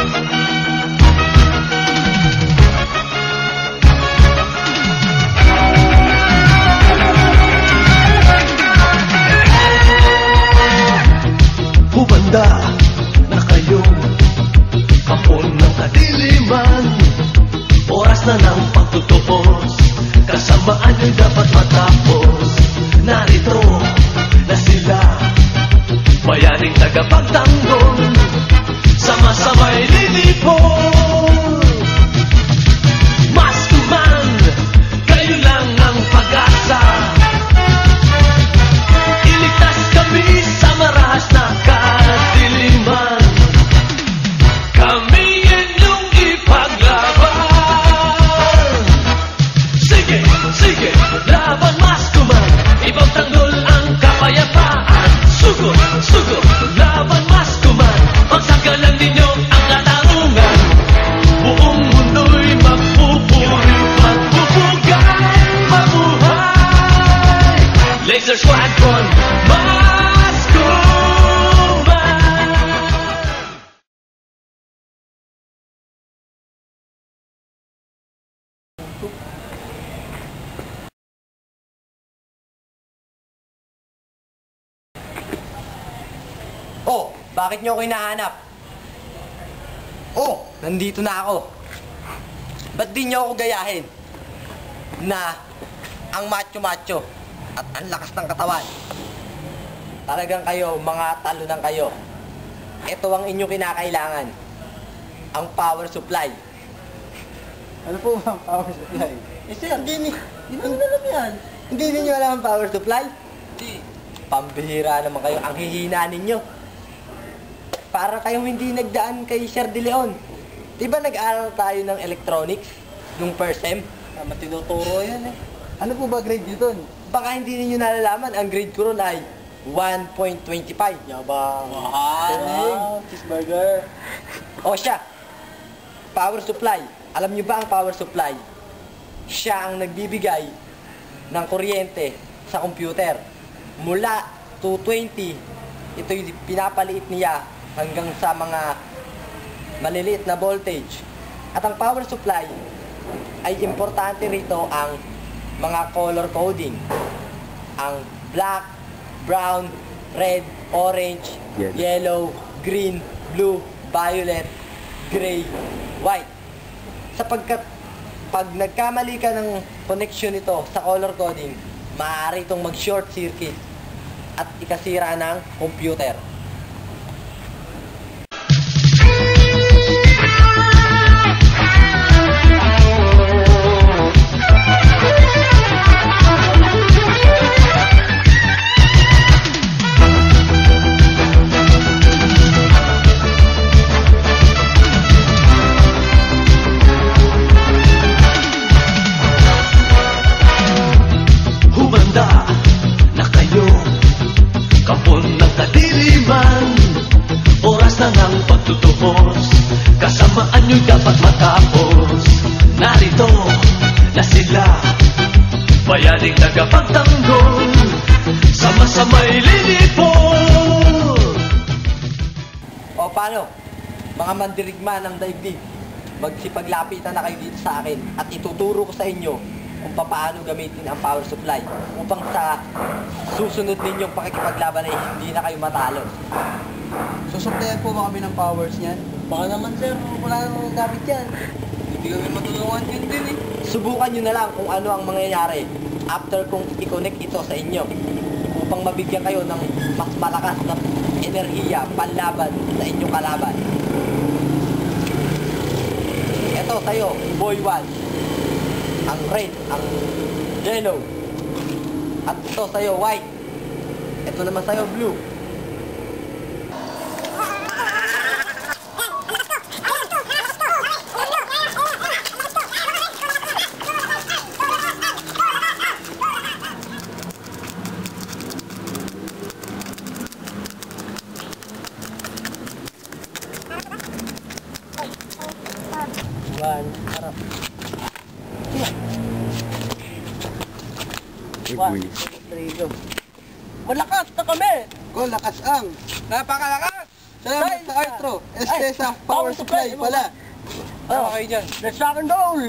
Humanda na kayo Kapon ng kadiliman. Oras na ng pagtutupos Kasamaan nyo'y dapat Squadron, Oh, bakit niyo ako hinahanap? Oh, nandito na ako. Ba't di niyo ako gayahin? Na ang macho-macho at ang lakas ng katawan. Talagang kayo, mga talunan kayo. Ito ang inyong kinakailangan. Ang power supply. Ano po ang power supply? Eh sir, hindi ni... Hindi naman alam yan. Hindi ninyo alam ang power supply? Hindi. Pambihira naman kayo. Ang hihina ninyo. Para kayong hindi nagdaan kay Sir De Leon. Di ba nag-aral tayo ng electronics nung first sem? Tama tinuturo yan eh. Ano po ba grade nyo dun? Baka hindi ninyo nalalaman, ang grade ko ron ay 1.25. Yabang. Wow. Cheeseburger. O siya, power supply. Alam niyo ba ang power supply? Siya ang nagbibigay ng kuryente sa computer. Mula 220, ito'y pinapaliit niya hanggang sa mga maliliit na voltage. At ang power supply ay importante rito ang mga color coding. Ang black, brown, red, orange, Yellow. yellow, green, blue, violet, gray, white. Sapagkat pag nagkamali ka ng connection nito sa color coding, maaari itong mag-short circuit at ikasira ng computer. Na ng pagtutubos Kasamaan nyo'y dapat matapos Narito na sila Bayaning tagapagtanggol Sama-sama'y lilipon O paano? Mga mandirigma ng daigdig, magsipaglapitan na kayo dito sa akin at ituturo ko sa inyo kung paano gamitin ang power supply upang sa susunod ninyong pakikipaglaban ay hindi na kayo matalo. Susuplayan po ba kami ng powers niyan? Baka naman sir, wala namang gamit yan. Hindi kami matulungan yun din eh. Subukan nyo na lang kung ano ang mangyayari after kung i-connect ito sa inyo upang mabigyan kayo ng mas malakas na enerhiya panlaban sa inyong kalaban. Ito sa'yo, boy 1. Ang red, ang yellow. At ito sa'yo, white. Ito naman sa'yo, blue. One, harap. One, two, three, go. Malakas na kami! Ko, lakas ang. Napakalakas! Salamat sa Artro. Este sa power supply pala. Ano kayo dyan? Let's rock and roll!